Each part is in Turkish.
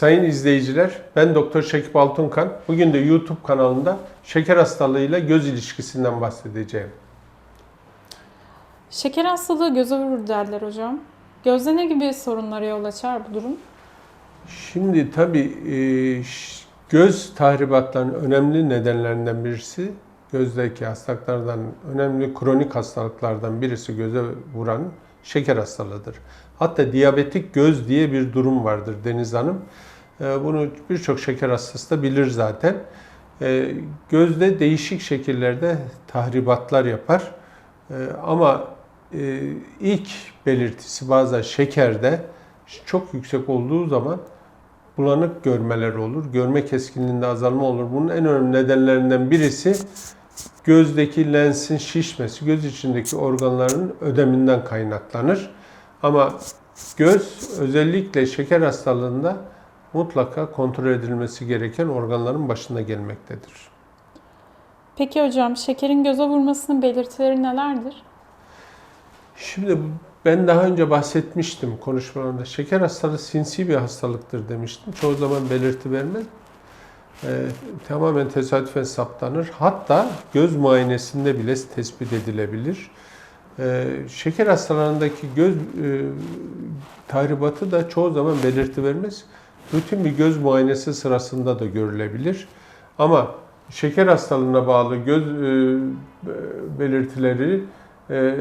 Sayın izleyiciler, ben Doktor Şekip Altunkan. Bugün de YouTube kanalında şeker hastalığıyla göz ilişkisinden bahsedeceğim. Şeker hastalığı göze vurur derler hocam. Gözde ne gibi sorunlara yol açar bu durum? Şimdi tabii e, göz tahribatlarının önemli nedenlerinden birisi gözdeki hastalıklardan önemli kronik hastalıklardan birisi göze vuran şeker hastalığıdır. Hatta diyabetik göz diye bir durum vardır Deniz Hanım. E, Bunu birçok şeker hastası da bilir zaten. E, Gözde değişik şekillerde tahribatlar yapar. E, Ama e, ilk belirtisi bazen şekerde çok yüksek olduğu zaman bulanık görmeler olur. Görme keskinliğinde azalma olur. Bunun en önemli nedenlerinden birisi gözdeki lensin şişmesi, göz içindeki organların ödeminden kaynaklanır. Ama göz özellikle şeker hastalığında mutlaka kontrol edilmesi gereken organların başında gelmektedir. Peki hocam şekerin göze vurmasının belirtileri nelerdir? Şimdi ben daha önce bahsetmiştim konuşmalarımda. Şeker hastalığı sinsi bir hastalıktır demiştim. Çoğu zaman belirti vermez. Ee, tamamen tesadüfen saptanır. Hatta göz muayenesinde bile tespit edilebilir. Ee, şeker hastalarındaki göz e, tahribatı da çoğu zaman belirti vermez. Rutin bir göz muayenesi sırasında da görülebilir. Ama şeker hastalığına bağlı göz e, belirtileri e,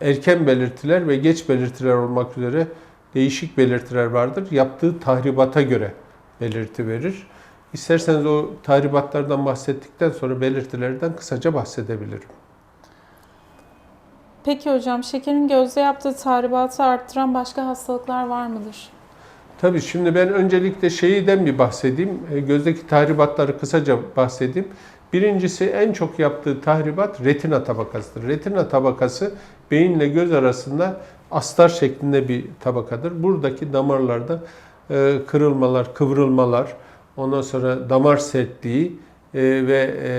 erken belirtiler ve geç belirtiler olmak üzere değişik belirtiler vardır. Yaptığı tahribata göre belirti verir. İsterseniz o tahribatlardan bahsettikten sonra belirtilerden kısaca bahsedebilirim. Peki hocam şekerin gözde yaptığı tahribatı arttıran başka hastalıklar var mıdır? Tabii şimdi ben öncelikle şeyden bir bahsedeyim. E, Gözdeki tahribatları kısaca bahsedeyim. Birincisi en çok yaptığı tahribat retina tabakasıdır. Retina tabakası beyinle göz arasında astar şeklinde bir tabakadır. Buradaki damarlarda e, kırılmalar, kıvrılmalar, ondan sonra damar sertliği e, ve e,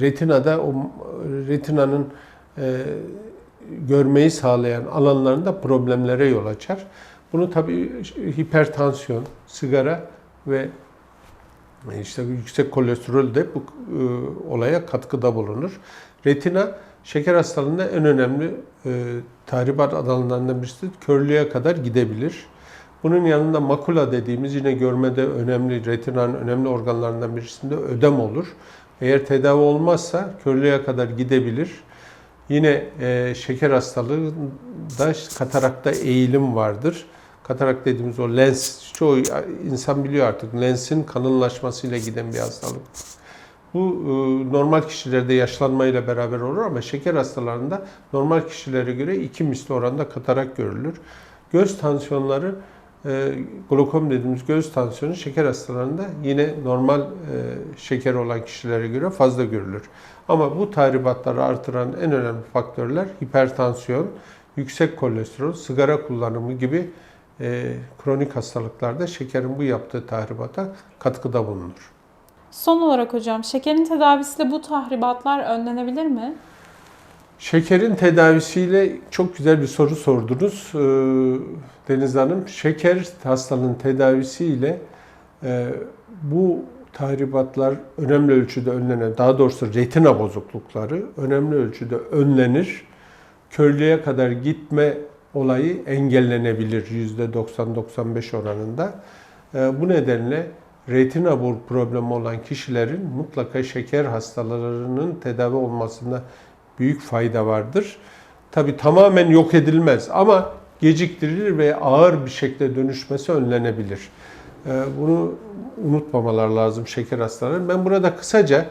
retinada o retinanın e, görmeyi sağlayan alanlarında problemlere yol açar. Bunu tabii hipertansiyon, sigara ve işte yüksek kolesterol de bu e, olaya katkıda bulunur. Retina şeker hastalığında en önemli e, tahribat alanlarından birisi körlüğe kadar gidebilir. Bunun yanında makula dediğimiz yine görmede önemli, retinanın önemli organlarından birisinde ödem olur. Eğer tedavi olmazsa körlüğe kadar gidebilir. Yine e, şeker hastalığında katarakta eğilim vardır. Katarak dediğimiz o lens, çoğu insan biliyor artık lensin kalınlaşmasıyla giden bir hastalık. Bu e, normal kişilerde yaşlanmayla beraber olur ama şeker hastalarında normal kişilere göre iki misli oranda katarak görülür. Göz tansiyonları, e, glokom dediğimiz göz tansiyonu şeker hastalarında yine normal e, şeker olan kişilere göre fazla görülür. Ama bu tahribatları artıran en önemli faktörler hipertansiyon, yüksek kolesterol, sigara kullanımı gibi e, kronik hastalıklarda şekerin bu yaptığı tahribata katkıda bulunur. Son olarak hocam şekerin tedavisiyle bu tahribatlar önlenebilir mi? Şekerin tedavisiyle çok güzel bir soru sordunuz e, Deniz Hanım. Şeker hastalığının tedavisiyle e, bu tahribatlar önemli ölçüde önlenir. Daha doğrusu retina bozuklukları önemli ölçüde önlenir. Körlüğe kadar gitme olayı engellenebilir %90-95 oranında. E, Bu nedenle retina problemi olan kişilerin mutlaka şeker hastalarının tedavi olmasında büyük fayda vardır. Tabi tamamen yok edilmez ama geciktirilir ve ağır bir şekilde dönüşmesi önlenebilir. E, Bunu unutmamalar lazım şeker hastalarının. Ben burada kısaca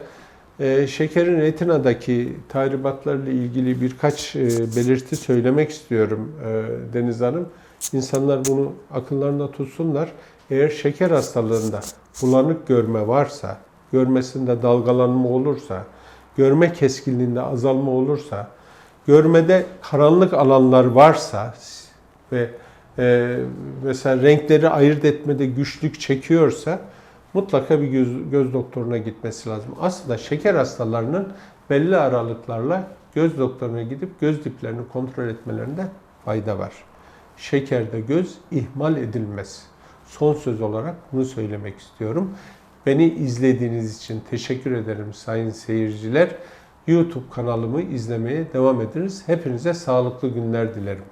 e, şekerin retinadaki tahribatlarla ilgili birkaç e, belirti söylemek istiyorum e, Deniz Hanım. İnsanlar bunu akıllarında tutsunlar. Eğer şeker hastalığında bulanık görme varsa, görmesinde dalgalanma olursa, görme keskinliğinde azalma olursa, görmede karanlık alanlar varsa ve e, mesela renkleri ayırt etmede güçlük çekiyorsa mutlaka bir göz, göz doktoruna gitmesi lazım. Aslında şeker hastalarının belli aralıklarla göz doktoruna gidip göz diplerini kontrol etmelerinde fayda var. Şekerde göz ihmal edilmez. son söz olarak bunu söylemek istiyorum. Beni izlediğiniz için teşekkür ederim sayın seyirciler. YouTube kanalımı izlemeye devam ediniz. Hepinize sağlıklı günler dilerim.